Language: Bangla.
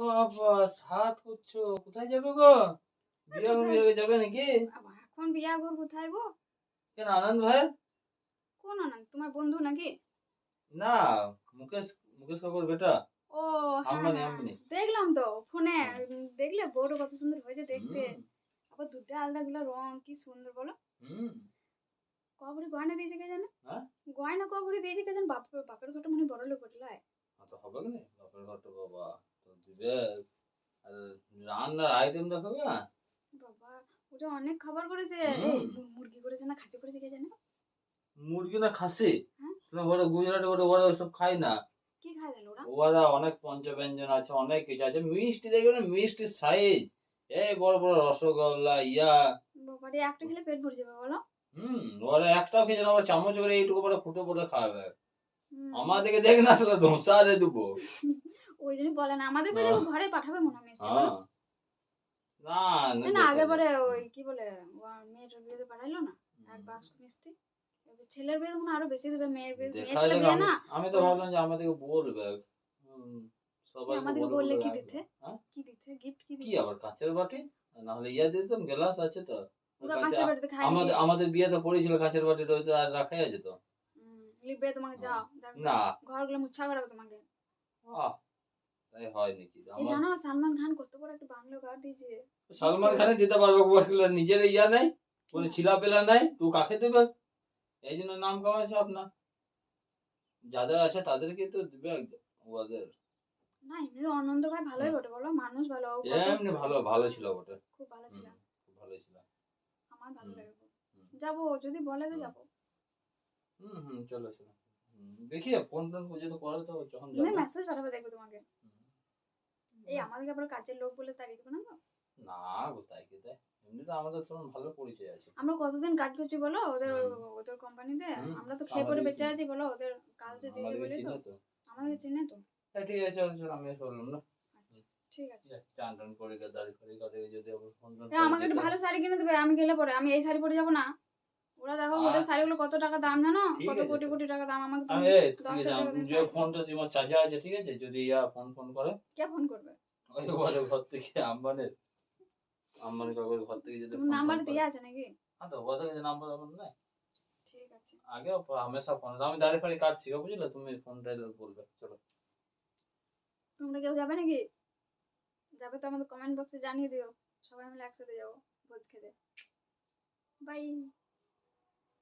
বাবা সাত করছ। কোথায় যাবে গো? বিয়ে বিয়ে যাবে নাকি? এখন বিয়া ঘর কোথায় গো? কেন আনন্দ ভাই? কোন আনন্দ? তোমার বন্ধু নাকি? না মুকেশ মুকেশ কাকুর বেটা। ও হ্যাঁ, আম্বানি, হ্যাঁ, আম্বানি। দেখলাম তো ফোনে। হ্যাঁ। দেখলে বড় কত সুন্দর হয়েছে দেখতে। আবার দুধে আলাদা গুলো রং কি সুন্দর বলো। হুম। কবরে গয়না দিয়েছে কে জানে? হ্যাঁ? গয়না কবরে দিয়েছে কে জানে? বাপ বাপের ঘরটা মনে বড় লোক ঘটলো তা তো হবে না বাপের ঘরটা বাবা। তো দিবে। আর রান্নার আইটেম দেখাবে না বাবা ওটা অনেক খাবার করেছে। মুরগি করেছে না খাসি করেছে কে জানে? মুরগি না খাসি? হ্যাঁ? ওরা গুজরাটে ওরা ওরা খায় না। কি খায় জানো ওরা? ওরা অনেক পঞ্চব্যঞ্জন আছে অনেক কিছু আছে। মিষ্টি দেখবে না? মিষ্টির সাইজ এই বড় বড় রসগোল্লা ইয়া। বাবারে একটা খেলে পেট ভরে যাবে বলো। হুম ওরা একটাও খেয়ে যেন আবার চামচ করে এইটুকু করে ফুটো করে খাবে। আমাদেরকে দেখ না ধোসা রে দেবো। ওই জন্য বলে না হ্যাঁ। দেখো ঘরে পাঠাবে মনে হয় মিষ্টি হ্যাঁ। না না, না আগে পরে ওই কি বলে মেয়েটার বিয়েতে পাঠাইলো না এক বাক্স মিষ্টি। ছেলের বিয়ে তখন আরও বেশি দেবে মেয়ের বিয়ে মেয়ে ছেলে বিয়ে না। আমি তো ভাবলাম যে আমাদেরকে বলবে। হুম, সবাইকে আমাদেরকে বললে কি দিতে? হ্যাঁ? কি দিতে? গিফট কি কি আবার কাঁচের বাটি? না হলে ইয়া দিতাম গ্লাস আছে তো। আমাদের আমাদের বিয়েতে পড়েছিল কাঁচের বাটি রয়েছে আর রাখাই আছে তো। লিখবে তোমাকে যাও না। ঘরগুলো মুচ্ছা করাবে তোমাকে। তাই হয় নাকি? জানো সালমান খান কত বড় একটা বাংলো ঘর দিয়েছে। সালমান খানে দিতে পারবে নিজের ইয়া নাই কোনো ছিলা পেলা নাই তুই কাকে দেবে? এই জন্য নাম আপনার। যাদের আছে তাদেরকে তো দিবে ওদের। না এমনি অনন্ত ভাই ভালোই বটে বলো। মানুষ ভালো এমনি ভালো ভালো ছিল ওটা খুব ভালো ছিল। ভালো ছিল। আমার ভালো লাগে। যাব যদি বলে তো যাব। হুম হুম চলো চলো। দেখি ফোন টোন পর্যন্ত করে তো যখন তুমি যাব মেসেজ পাঠাবে দেখব তোমাকে। এই আমাদেরকে আবার কাজের লোক বলে তাড়িয়ে দেবো না তো? না গো তাই কি তাই এমনি তো আমাদের তখন ভালো পরিচয় আছে। আমরা কতদিন কাজ করছি বলো? ওদের ওদের কোম্পানিতে আমরা তো খেয়ে পরে বেঁচে আছি বলো ওদের কাজ দিয়ে বলে তো। তো? আমাদেরকে চিনে তো? হ্যাঁ, ঠিক আছে চলো চলো আমি বললাম না? আচ্ছা ঠিক আছে। চান টান করে দাড়ি ফাড়ি কাটে যদি আবার ফোন আমাকে একটু ভালো শাড়ি কিনে দেবে আমি গেলে পরে আমি এই শাড়ি পরে যাব না। ওরা দেখো ওদের। শাড়িগুলো কত টাকা দাম জানো? কত কোটি কোটি টাকা দাম আমাকে তুমি দশ যে ফোনটা তোমার আছে ঠিক আছে যদি ইয়া ফোন ফোন করে। কে ফোন করবে? ওই ওদের ঘর থেকে আম্বানের। আম্বানি কাকুর ঘর থেকে যদি নাম্বার দিয়ে আছে নাকি? হ্যাঁ তো ওদের কাছে নাম্বার আমার নাই। ঠিক আছে। আগে হামেশা ফোন আমি দাড়ি ফাড়ি কাটছি বুঝলে? তুমি ফোনটা বলবে চলো। তোমরা কেউ যাবে নাকি? যাবে তো আমাদের কমেন্ট বক্সে জানিয়ে দিও। সবাই মিলে একসাথে যাব ভোজ খেতে। বাই